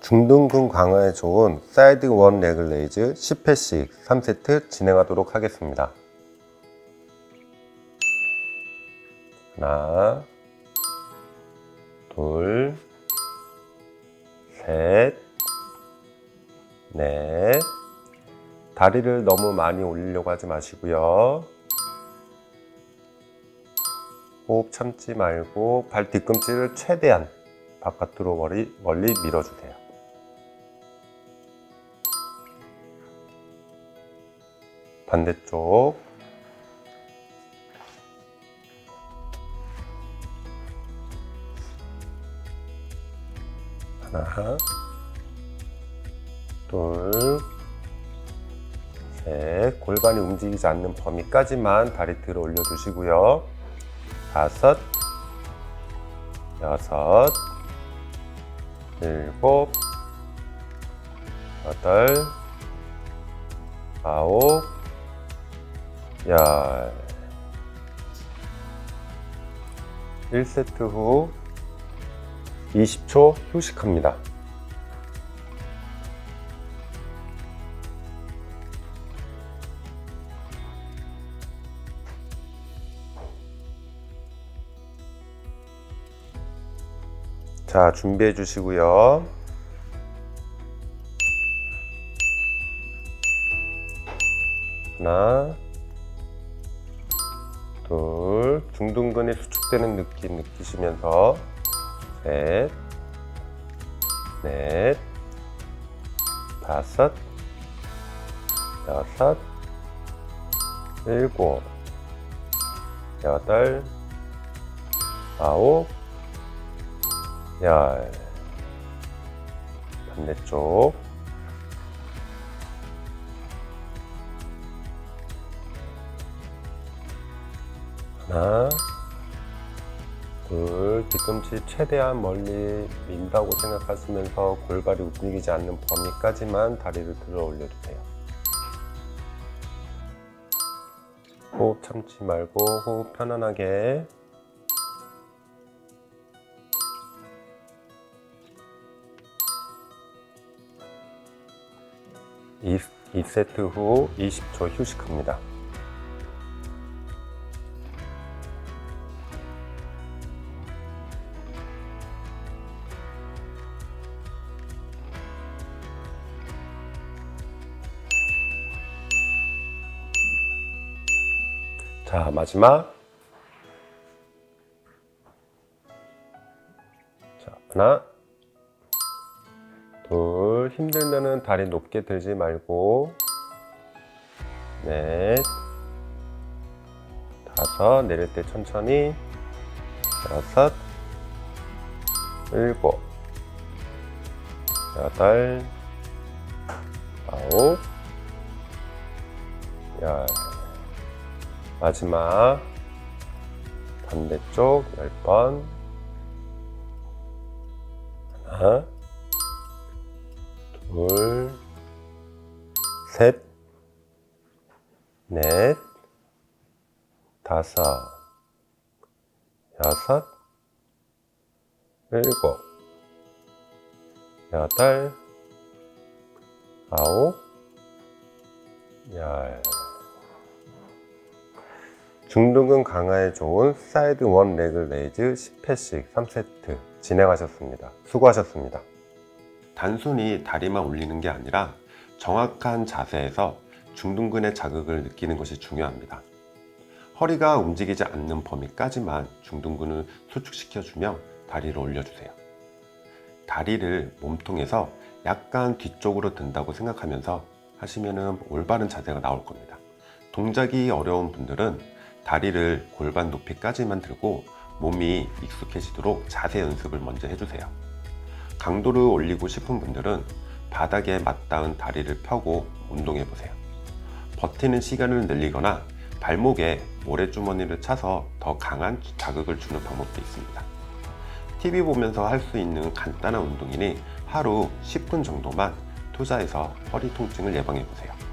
중둔근 강화에 좋은 사이드 원 레글 레이즈 10회씩 3세트 진행하도록 하겠습니다. 하나, 둘, 셋, 넷. 다리를 너무 많이 올리려고 하지 마시고요. 호흡 참지 말고 발 뒤꿈치를 최대한 바깥으로 멀리, 멀리 밀어주세요. 반대쪽. 하나 둘셋. 골반이 움직이지 않는 범위까지만 다리 들어 올려 주시고요. 다섯 여섯 일곱 여덟 아홉 열 1세트 후 20초 휴식합니다. 자, 준비해 주시고요. 하나, 둘, 중둔근이 수축되는 느낌 느끼시면서 셋, 넷, 다섯, 여섯, 일곱, 여덟, 아홉, 열. 반대쪽. 하나, 둘, 뒤꿈치 최대한 멀리 민다고 생각하시면서 골반이 움직이지 않는 범위까지만 다리를 들어 올려주세요. 호흡 참지 말고 호흡 편안하게. 이 2세트 후 20초 휴식합니다. 자, 마지막. 자, 하나. 둘, 힘들면은 다리 높게 들지 말고. 넷. 다섯, 내릴 때 천천히. 여섯. 일곱. 여덟. 아홉. 열. 마지막. 반대쪽 10번. 하나. 둘셋넷. 다섯. 여섯. 일곱. 여덟. 아홉. 열 중둔근 강화에 좋은 사이드 원 레글 레이즈 10회씩 3세트 진행하셨습니다. 수고하셨습니다. 단순히 다리만 올리는 게 아니라 정확한 자세에서 중둔근의 자극을 느끼는 것이 중요합니다. 허리가 움직이지 않는 범위까지만 중둔근을 수축시켜주며 다리를 올려주세요. 다리를 몸통에서 약간 뒤쪽으로 든다고 생각하면서 하시면 올바른 자세가 나올 겁니다. 동작이 어려운 분들은 다리를 골반 높이까지만 들고 몸이 익숙해지도록 자세 연습을 먼저 해주세요. 강도를 올리고 싶은 분들은 바닥에 맞닿은 다리를 펴고 운동해 보세요. 버티는 시간을 늘리거나 발목에 모래주머니를 차서 더 강한 자극을 주는 방법도 있습니다. TV 보면서 할 수 있는 간단한 운동이니 하루 10분 정도만 투자해서 허리 통증을 예방해 보세요.